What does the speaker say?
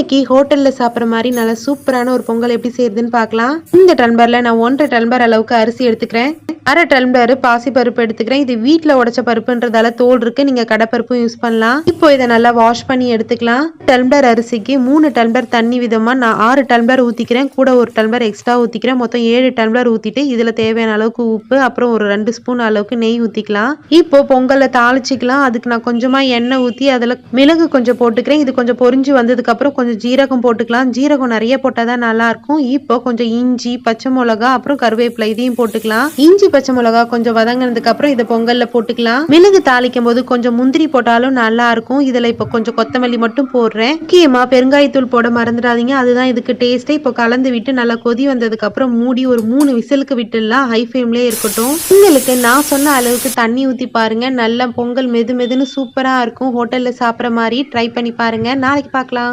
இன்னைக்கு ஹோட்டல்ல சாப்பிட்ற மாதிரி நல்ல சூப்பரான ஒரு பொங்கல் எப்படி செய்யறதுன்னு பார்க்கலாம். இந்த டன்பரில் நான் ஒன்றரை டன்பர் அளவுக்கு அரிசி எடுத்துக்கிறேன். அரை டம்ளர் பாசி பருப்பு எடுத்துக்கிறேன். இது வீட்டில் உடச்ச பருப்புன்றதால தோல் இருக்கு. நீங்க கடப்பருப்பும் யூஸ் பண்ணலாம். இப்போ இதை நல்லா வாஷ் பண்ணி எடுத்துக்கலாம். டம்ளர் அரிசிக்கு மூணு டம்ளர் தண்ணி விதமா நான் ஆறு டம்ளர் ஊத்திக்கிறேன். கூட ஒரு டம்ளர் எக்ஸ்ட்ரா ஊத்திக்கிறேன். மொத்தம் ஏழு டம்ளர் ஊத்திட்டு இதுல தேவையான அளவுக்கு உப்பு அப்புறம் ஒரு ரெண்டு ஸ்பூன் அளவுக்கு நெய் ஊத்திக்கலாம். இப்போ பொங்கலை தாளிச்சிக்கலாம். அதுக்கு நான் கொஞ்சமா எண்ணெய் ஊத்தி அதுல மிளகு கொஞ்சம் போட்டுக்கிறேன். இது கொஞ்சம் பொரிஞ்சு வந்ததுக்கு அப்புறம் கொஞ்சம் ஜீரகம் போட்டுக்கலாம். ஜீரகம் நிறைய போட்டாதான் நல்லா இருக்கும். இப்போ கொஞ்சம் இஞ்சி பச்சை மிளகா அப்புறம் கருவேப்பிலை இதையும் போட்டுக்கலாம். இஞ்சி பச்சை மிளகா கொஞ்சம் வதங்கினதுக்கு அப்புறம் இதை பொங்கல்ல போட்டுக்கலாம். மிளகு தாளிக்கும் போது கொஞ்சம் முந்திரி போட்டாலும் நல்லா இருக்கும். இதுல இப்போ கொஞ்சம் கொத்தமல்லி மட்டும் போடுறேன். முக்கியமா பெருங்காயத்தூள் போட மறந்துடாதீங்க. அதுதான் இதுக்கு டேஸ்டே இப்போ கலந்து விட்டு நல்லா கொதி வந்ததுக்கு அப்புறம் மூடி ஒரு மூணு விசிலுக்கு விட்டுடலாம். ஹை ஃப்ளேம்லயே இருக்கட்டும். உங்களுக்கு நான் சொன்ன அளவுக்கு தண்ணி ஊத்தி பாருங்க. நல்ல பொங்கல் மெது மெதுன்னு சூப்பரா இருக்கும். ஹோட்டல்ல சாப்பிட்ற மாதிரி ட்ரை பண்ணி பாருங்க. நாளைக்கு பார்க்கலாம்.